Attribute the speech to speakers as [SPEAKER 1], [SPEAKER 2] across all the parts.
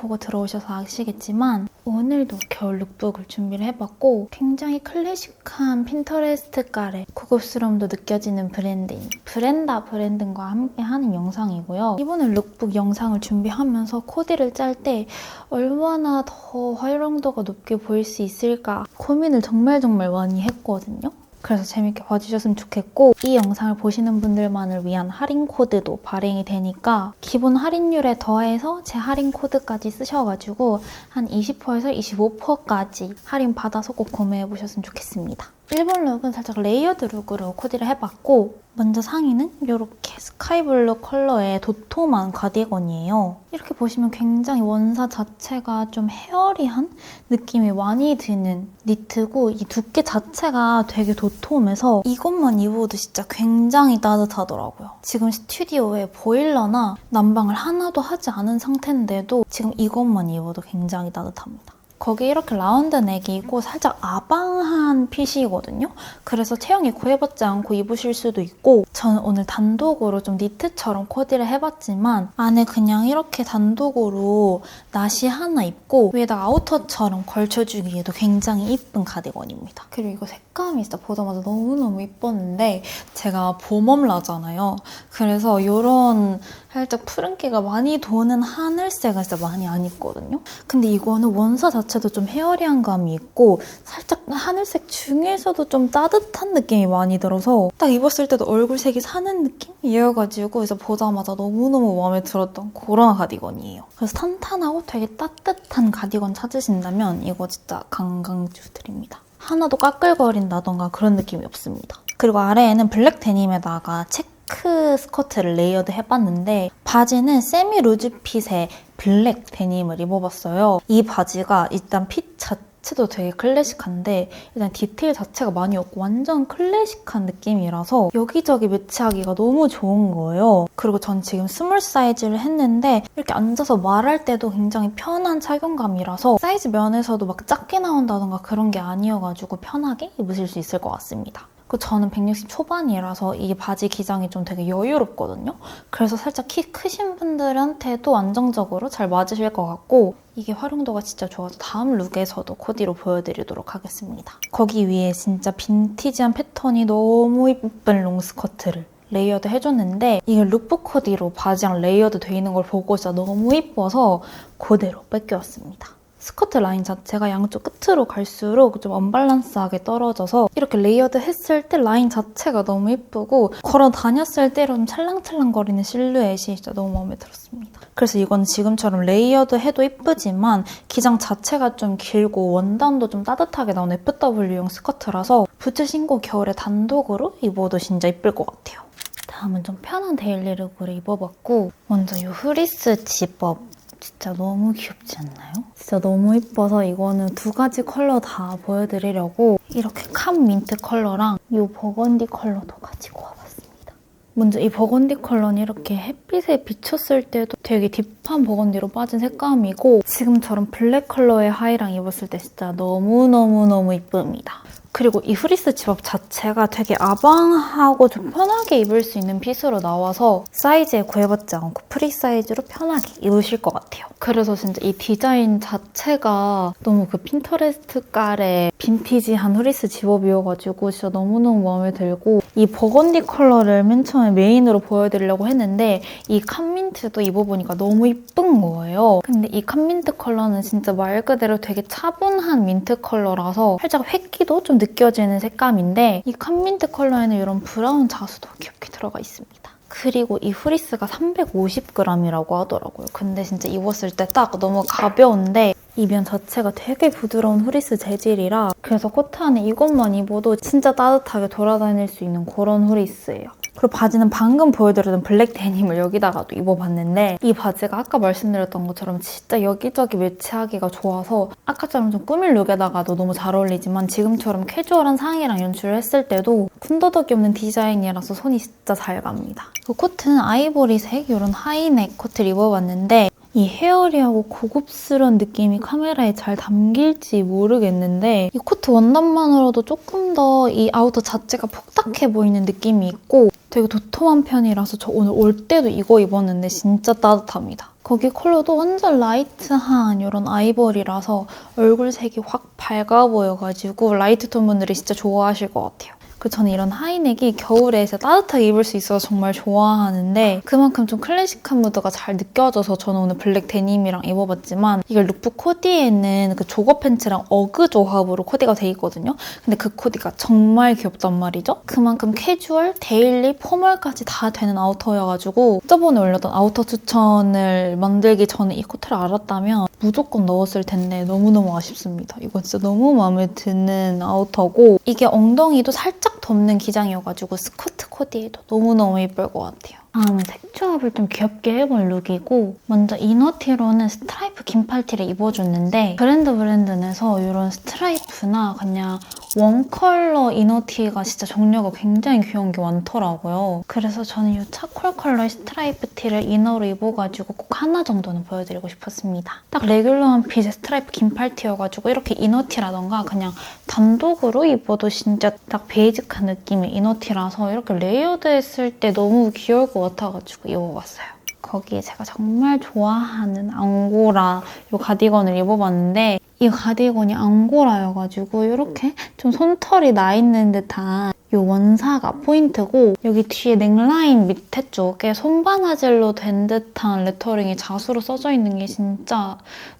[SPEAKER 1] 보고 들어오셔서 아시겠지만 오늘도 겨울 룩북을 준비를 해봤고 굉장히 클래식한 핀터레스트 깔의 고급스러움도 느껴지는 브랜드인 브렌다 브랜드과 함께 하는 영상이고요. 이번에 룩북 영상을 준비하면서 코디를 짤 때 얼마나 더 활용도가 높게 보일 수 있을까 고민을 정말 정말 많이 했거든요. 그래서 재밌게 봐주셨으면 좋겠고 이 영상을 보시는 분들만을 위한 할인 코드도 발행이 되니까 기본 할인율에 더해서 제 할인 코드까지 쓰셔가지고 한 20%에서 25%까지 할인 받아서 꼭 구매해 보셨으면 좋겠습니다. 1번 룩은 살짝 레이어드 룩으로 코디를 해봤고 먼저 상의는 이렇게 스카이블루 컬러의 도톰한 가디건이에요. 이렇게 보시면 굉장히 원사 자체가 좀 헤어리한 느낌이 많이 드는 니트고 이 두께 자체가 되게 도 톰해서 이것만 입어도 진짜 굉장히 따뜻하더라고요. 지금 스튜디오에 보일러나 난방을 하나도 하지 않은 상태인데도 지금 이것만 입어도 굉장히 따뜻합니다. 거기 이렇게 라운드 넥이고 살짝 아방한 핏이거든요. 그래서 체형이 구애받지 않고 입으실 수도 있고 저는 오늘 단독으로 좀 니트처럼 코디를 해봤지만 안에 그냥 이렇게 단독으로 나시 하나 입고 위에다 아우터처럼 걸쳐주기에도 굉장히 이쁜 가디건입니다. 그리고 이거 색감이 진짜 보자마자 너무너무 이뻤는데 제가 봄웜라잖아요. 그래서 이런 살짝 푸른기가 많이 도는 하늘색은 진짜 많이 안 입거든요. 근데 이거는 원사 자체 도 좀 헤어리한 감이 있고 살짝 하늘색 중에서도 좀 따뜻한 느낌이 많이 들어서 딱 입었을 때도 얼굴색이 사는 느낌이어가지고 그래서 보자마자 너무너무 마음에 들었던 그런 가디건이에요. 그래서 탄탄하고 되게 따뜻한 가디건 찾으신다면 이거 진짜 강강추드립니다. 하나도 까끌거린다던가 그런 느낌이 없습니다. 그리고 아래에는 블랙 데님에다가 체크 스커트를 레이어드 해봤는데 바지는 세미 루즈 핏의 블랙 데님을 입어봤어요. 이 바지가 일단 핏 자체도 되게 클래식한데 일단 디테일 자체가 많이 없고 완전 클래식한 느낌이라서 여기저기 매치하기가 너무 좋은 거예요. 그리고 전 지금 스몰 사이즈를 했는데 이렇게 앉아서 말할 때도 굉장히 편한 착용감이라서 사이즈 면에서도 막 작게 나온다던가 그런 게 아니어가지고 편하게 입으실 수 있을 것 같습니다. 그 저는 160 초반이라서 이 바지 기장이 좀 되게 여유롭거든요. 그래서 살짝 키 크신 분들한테도 안정적으로 잘 맞으실 것 같고 이게 활용도가 진짜 좋아서 다음 룩에서도 코디로 보여드리도록 하겠습니다. 거기 위에 진짜 빈티지한 패턴이 너무 이쁜 롱스커트를 레이어드 해줬는데 이게 룩북 코디로 바지랑 레이어드 돼 있는 걸 보고 진짜 너무 이뻐서 그대로 뺏겨왔습니다. 스커트 라인 자체가 양쪽 끝으로 갈수록 좀 언밸런스하게 떨어져서 이렇게 레이어드 했을 때 라인 자체가 너무 예쁘고 걸어 다녔을 때로 좀 찰랑찰랑거리는 실루엣이 진짜 너무 마음에 들었습니다. 그래서 이건 지금처럼 레이어드 해도 예쁘지만 기장 자체가 좀 길고 원단도 좀 따뜻하게 나온 FW용 스커트라서 부츠 신고 겨울에 단독으로 입어도 진짜 예쁠 것 같아요. 다음은 좀 편한 데일리룩으로 입어봤고 먼저 이 후리스 집업 진짜 너무 귀엽지 않나요? 진짜 너무 이뻐서 이거는 두 가지 컬러 다 보여드리려고 이렇게 캄 민트 컬러랑 이 버건디 컬러도 가지고 와봤습니다. 먼저 이 버건디 컬러는 이렇게 햇빛에 비쳤을 때도 되게 딥한 버건디로 빠진 색감이고 지금처럼 블랙 컬러의 하이랑 입었을 때 진짜 너무너무너무 이쁩니다. 그리고 이 후리스 집업 자체가 되게 아방하고 좀 편하게 입을 수 있는 핏으로 나와서 사이즈에 구애받지 않고 프리 사이즈로 편하게 입으실 것 같아요. 그래서 진짜 이 디자인 자체가 너무 그 핀터레스트 깔의 빈티지한 후리스 집업이어가지고 진짜 너무너무 마음에 들고 이 버건디 컬러를 맨 처음에 메인으로 보여드리려고 했는데 이 칸민트도 입어보니까 너무 이쁜 거예요. 근데 이 칸민트 컬러는 진짜 말 그대로 되게 차분한 민트 컬러라서 살짝 획기도 좀 느껴지는 색감인데 이 칸민트 컬러에는 이런 브라운 자수도 귀엽게 들어가 있습니다. 그리고 이 후리스가 350g이라고 하더라고요. 근데 진짜 입었을 때 딱 너무 가벼운데 이 면 자체가 되게 부드러운 후리스 재질이라 그래서 코트 안에 이것만 입어도 진짜 따뜻하게 돌아다닐 수 있는 그런 후리스예요. 그리고 바지는 방금 보여드렸던 블랙 데님을 여기다가도 입어봤는데 이 바지가 아까 말씀드렸던 것처럼 진짜 여기저기 매치하기가 좋아서 아까처럼 좀 꾸밀 룩에다가도 너무 잘 어울리지만 지금처럼 캐주얼한 상의랑 연출을 했을 때도 군더더기 없는 디자인이라서 손이 진짜 잘 갑니다. 그 코트는 아이보리색 이런 하이넥 코트를 입어봤는데 이 헤어리하고 고급스러운 느낌이 카메라에 잘 담길지 모르겠는데 이 코트 원단만으로도 조금 더 이 아우터 자체가 폭닥해 보이는 느낌이 있고 되게 도톰한 편이라서 저 오늘 올 때도 이거 입었는데 진짜 따뜻합니다. 거기 컬러도 완전 라이트한 이런 아이보리라서 얼굴 색이 확 밝아 보여가지고 라이트 톤 분들이 진짜 좋아하실 것 같아요. 그 저는 이런 하이넥이 겨울에 따뜻하게 입을 수 있어서 정말 좋아하는데 그만큼 좀 클래식한 무드가 잘 느껴져서 저는 오늘 블랙 데님이랑 입어봤지만 이게 룩북 코디에는 그 조거 팬츠랑 어그 조합으로 코디가 돼 있거든요. 근데 그 코디가 정말 귀엽단 말이죠. 그만큼 캐주얼, 데일리, 포멀까지 다 되는 아우터여가지고 저번에 올렸던 아우터 추천을 만들기 전에 이 코트를 알았다면 무조건 넣었을 텐데 너무너무 아쉽습니다. 이거 진짜 너무 마음에 드는 아우터고 이게 엉덩이도 살짝 덮는 기장이어가지고 스커트 코디에도 너무너무 예쁠 것 같아요. 다음은 색조합을 좀 귀엽게 해볼 룩이고 먼저 이너티로는 스트라이프 긴 팔티를 입어줬는데 브랜드 브랜드에서 이런 스트라이프나 그냥 원 컬러 이너티가 진짜 종류가 굉장히 귀여운 게 많더라고요. 그래서 저는 이 차콜 컬러의 스트라이프 티를 이너로 입어가지고 꼭 하나 정도는 보여드리고 싶었습니다. 딱 레귤러한 핏의 스트라이프 긴 팔 티여가지고 이렇게 이너티라던가 그냥 단독으로 입어도 진짜 딱 베이직한 느낌의 이너티라서 이렇게 레이어드 했을 때 너무 귀여울 것 같아가지고 입어봤어요. 거기에 제가 정말 좋아하는 앙고라 이 가디건을 입어봤는데 이 가디건이 앙고라여가지고 이렇게 좀 솜털이 나 있는 듯한 이 원사가 포인트고 여기 뒤에 넥라인 밑에 쪽에 손바나질로 된 듯한 레터링이 자수로 써져 있는 게 진짜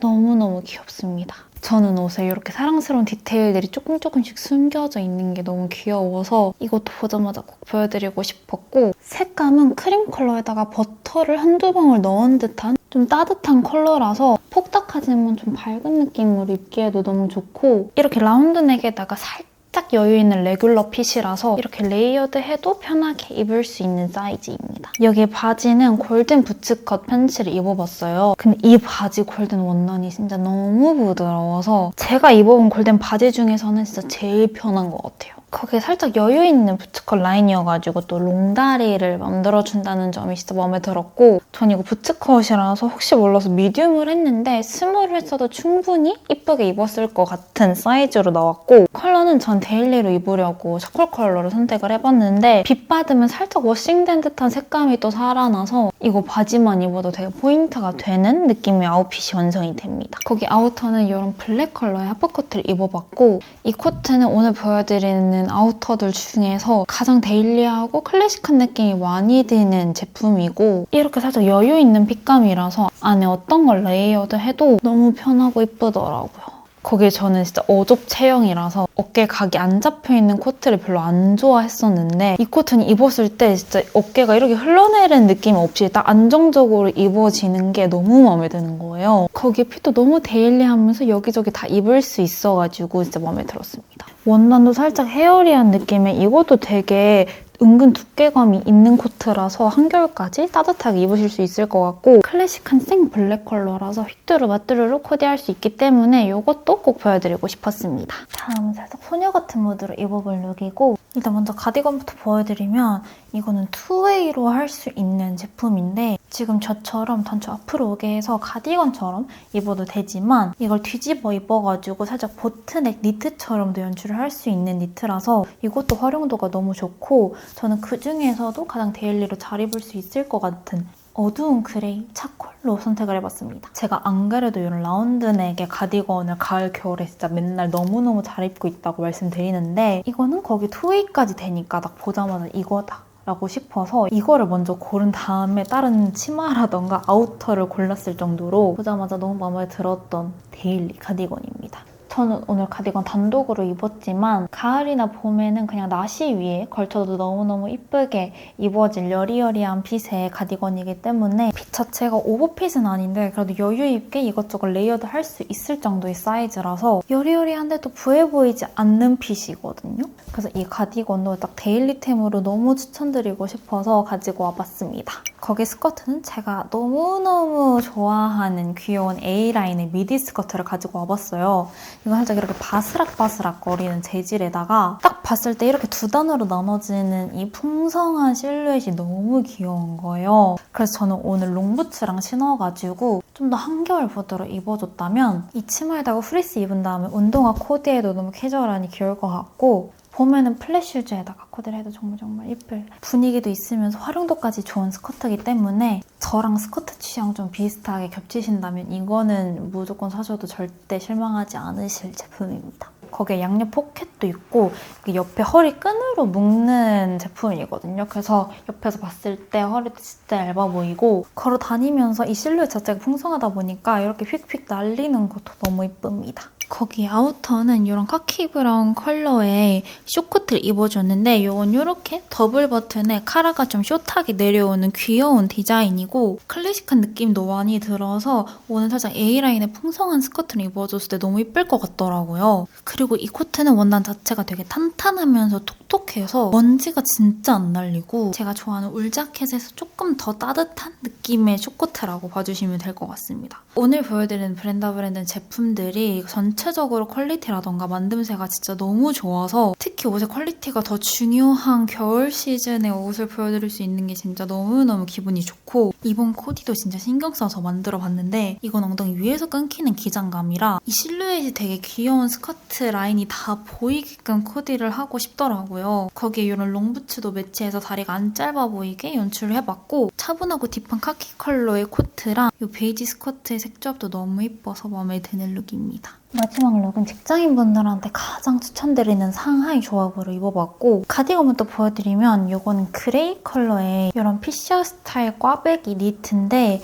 [SPEAKER 1] 너무너무 귀엽습니다. 저는 옷에 이렇게 사랑스러운 디테일들이 조금 조금씩 숨겨져 있는 게 너무 귀여워서 이것도 보자마자 꼭 보여드리고 싶었고 색감은 크림 컬러에다가 버터를 한두 방울 넣은 듯한 좀 따뜻한 컬러라서 폭닥하지만 좀 밝은 느낌으로 입기에도 너무 좋고 이렇게 라운드 넥에다가 살짝 여유 있는 레귤러 핏이라서 이렇게 레이어드 해도 편하게 입을 수 있는 사이즈입니다. 여기 바지는 골든 부츠컷 팬츠를 입어봤어요. 근데 이 바지 골든 원단이 진짜 너무 부드러워서 제가 입어본 골든 바지 중에서는 진짜 제일 편한 것 같아요. 거기에 살짝 여유 있는 부츠컷 라인이어가지고 또 롱다리를 만들어준다는 점이 진짜 마음에 들었고 전 이거 부츠컷이라서 혹시 몰라서 미디움을 했는데 스몰을 했어도 충분히 이쁘게 입었을 것 같은 사이즈로 나왔고 컬러는 전 데일리로 입으려고 차콜 컬러를 선택을 해봤는데 빛 받으면 살짝 워싱된 듯한 색감이 또 살아나서 이거 바지만 입어도 되게 포인트가 되는 느낌의 아웃핏이 완성이 됩니다. 거기 아우터는 이런 블랙 컬러의 하프코트를 입어봤고 이 코트는 오늘 보여드리는 아우터들 중에서 가장 데일리하고 클래식한 느낌이 많이 드는 제품이고 이렇게 살짝 여유 있는 핏감이라서 안에 어떤 걸 레이어드 해도 너무 편하고 이쁘더라고요. 거기에 저는 진짜 어좁 체형이라서 어깨 각이 안 잡혀 있는 코트를 별로 안 좋아했었는데 이 코트는 입었을 때 진짜 어깨가 이렇게 흘러내리는 느낌 없이 딱 안정적으로 입어지는 게 너무 마음에 드는 거예요. 거기에 핏도 너무 데일리하면서 여기저기 다 입을 수 있어가지고 진짜 마음에 들었습니다. 원단도 살짝 헤어리한 느낌에 이것도 되게 은근 두께감이 있는 코트라서 한겨울까지 따뜻하게 입으실 수 있을 것 같고 클래식한 생 블랙 컬러라서 휘뚜루 마뚜루로 코디할 수 있기 때문에 이것도 꼭 보여드리고 싶었습니다. 다음은 살짝 소녀 같은 무드로 입어볼 룩이고 일단 먼저 가디건부터 보여드리면 이거는 투웨이로 할 수 있는 제품인데 지금 저처럼 단추 앞으로 오게 해서 가디건처럼 입어도 되지만 이걸 뒤집어 입어가지고 살짝 보트넥 니트처럼도 연출을 할 수 있는 니트라서 이것도 활용도가 너무 좋고 저는 그 중에서도 가장 데일리로 잘 입을 수 있을 것 같은 어두운 그레이 차콜로 선택을 해봤습니다. 제가 안 그래도 이런 라운드넥의 가디건을 가을, 겨울에 진짜 맨날 너무너무 잘 입고 있다고 말씀드리는데 이거는 거기 투웨이까지 되니까 딱 보자마자 이거다. 라고 싶어서 이거를 먼저 고른 다음에 다른 치마라던가 아우터를 골랐을 정도로 보자마자 너무 마음에 들었던 데일리 가디건입니다. 저는 오늘 가디건 단독으로 입었지만 가을이나 봄에는 그냥 나시 위에 걸쳐도 너무너무 이쁘게 입어질 여리여리한 핏의 가디건이기 때문에 핏 자체가 오버핏은 아닌데 그래도 여유 있게 이것저것 레이어드 할 수 있을 정도의 사이즈라서 여리여리한데도 부해 보이지 않는 핏이거든요. 그래서 이 가디건도 딱 데일리템으로 너무 추천드리고 싶어서 가지고 와봤습니다. 거기 스커트는 제가 너무너무 좋아하는 귀여운 A라인의 미디 스커트를 가지고 와봤어요. 이거 살짝 이렇게 바스락바스락 거리는 재질에다가 딱 봤을 때 이렇게 두 단으로 나눠지는 이 풍성한 실루엣이 너무 귀여운 거예요. 그래서 저는 오늘 롱부츠랑 신어가지고 좀 더 한겨울 보드로 입어줬다면 이 치마에다가 프리스 입은 다음에 운동화 코디에도 너무 캐주얼하니 귀여울 것 같고 봄에는 플랫슈즈에다가 코디를 해도 정말 정말 예쁠 분위기도 있으면서 활용도까지 좋은 스커트이기 때문에 저랑 스커트 취향 좀 비슷하게 겹치신다면 이거는 무조건 사셔도 절대 실망하지 않으실 제품입니다. 거기에 양옆 포켓도 있고 옆에 허리 끈으로 묶는 제품이거든요. 그래서 옆에서 봤을 때 허리도 진짜 얇아 보이고 걸어 다니면서 이 실루엣 자체가 풍성하다 보니까 이렇게 휙휙 날리는 것도 너무 이쁩니다. 거기 아우터는 이런 카키 브라운 컬러의 쇼코트를 입어줬는데 이건 이렇게 더블 버튼에 카라가 좀 숏하게 내려오는 귀여운 디자인이고 클래식한 느낌도 많이 들어서 오늘 살짝 A라인의 풍성한 스커트를 입어줬을 때 너무 이쁠 것 같더라고요. 그리고 이 코트는 원단 자체가 되게 탄탄하면서 톡톡해서 먼지가 진짜 안 날리고 제가 좋아하는 울 자켓에서 조금 더 따뜻한 느낌의 쇼코트라고 봐주시면 될 것 같습니다. 오늘 보여드리는 브랜다 브랜드 제품들이 전 체적으로 퀄리티라던가 만듦새가 진짜 너무 좋아서 특히 옷의 퀄리티가 더 중요한 겨울 시즌의 옷을 보여드릴 수 있는 게 진짜 너무너무 기분이 좋고 이번 코디도 진짜 신경 써서 만들어 봤는데 이건 엉덩이 위에서 끊기는 기장감이라 이 실루엣이 되게 귀여운 스커트 라인이 다 보이게끔 코디를 하고 싶더라고요. 거기에 이런 롱부츠도 매치해서 다리가 안 짧아 보이게 연출을 해봤고 차분하고 딥한 카키 컬러의 코트랑 이 베이지 스커트의 색조합도 너무 이뻐서 마음에 드는 룩입니다. 마지막 룩은 직장인분들한테 가장 추천드리는 상하이 조합으로 입어봤고 가디건부터 보여드리면 이거는 그레이 컬러의 이런 피셔 스타일 꽈배기 니트인데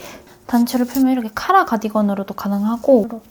[SPEAKER 1] 단추를 풀면 이렇게 카라 가디건으로도 가능하고 이렇게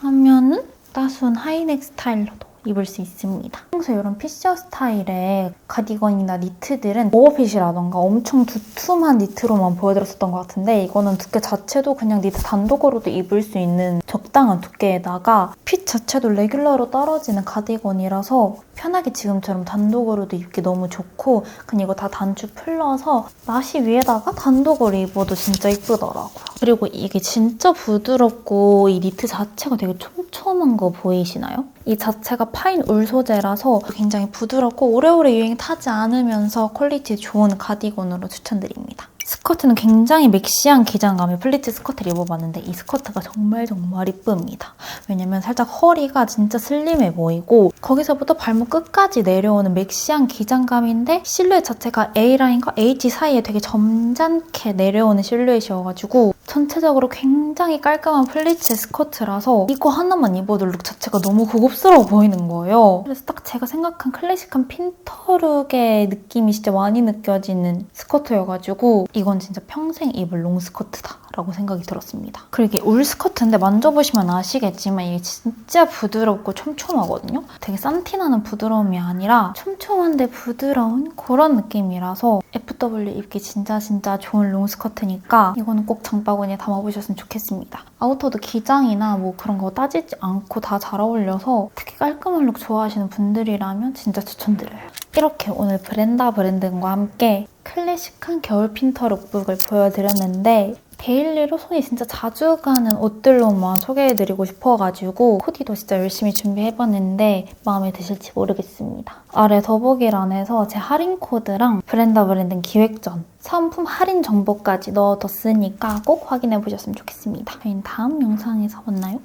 [SPEAKER 1] 하면은 따순 하이넥 스타일로도 입을 수 있습니다. 평소에 이런 피셔 스타일의 가디건이나 니트들은 오버핏이라던가 엄청 두툼한 니트로만 보여드렸었던 것 같은데 이거는 두께 자체도 그냥 니트 단독으로도 입을 수 있는 적당한 두께에다가 핏 자체도 레귤러로 떨어지는 가디건이라서 편하게 지금처럼 단독으로도 입기 너무 좋고 그냥 이거 다 단추 풀러서 나시 위에다가 단독으로 입어도 진짜 이쁘더라고요. 그리고 이게 진짜 부드럽고 이 니트 자체가 되게 촘촘한 거 보이시나요? 이 자체가 파인 울 소재라서 굉장히 부드럽고 오래오래 유행 타지 않으면서 퀄리티 좋은 가디건으로 추천드립니다. 스커트는 굉장히 맥시한 기장감의 플리츠 스커트를 입어봤는데 이 스커트가 정말 정말 이쁩니다. 왜냐면 살짝 허리가 진짜 슬림해 보이고 거기서부터 발목 끝까지 내려오는 맥시한 기장감인데 실루엣 자체가 A라인과 H 사이에 되게 점잖게 내려오는 실루엣이어가지고 전체적으로 굉장히 깔끔한 플리츠 스커트라서 이거 하나만 입어도 룩 자체가 너무 고급스러워 보이는 거예요. 그래서 딱 제가 생각한 클래식한 핀터룩의 느낌이 진짜 많이 느껴지는 스커트여가지고 이건 진짜 평생 입을 롱 스커트다 라고 생각이 들었습니다. 그리고 이게 울 스커트인데 만져보시면 아시겠지만 이게 진짜 부드럽고 촘촘하거든요. 되게 산티나는 부드러움이 아니라 촘촘한데 부드러운 그런 느낌이라서 FW 입기 진짜 진짜 좋은 롱 스커트니까 이거는 꼭 장바구니에 담아보셨으면 좋겠습니다. 아우터도 기장이나 뭐 그런 거 따지지 않고 다 잘 어울려서 특히 깔끔한 룩 좋아하시는 분들이라면 진짜 추천드려요. 이렇게 오늘 브랜다 브랜드과 함께 클래식한 겨울 핀터 룩북을 보여드렸는데 데일리로 손이 진짜 자주 가는 옷들로만 소개해드리고 싶어가지고 코디도 진짜 열심히 준비해봤는데 마음에 드실지 모르겠습니다. 아래 더보기란에서 제 할인 코드랑 브랜다 브랜드 기획전 상품 할인 정보까지 넣어뒀으니까 꼭 확인해보셨으면 좋겠습니다. 저희는 다음 영상에서 만나요.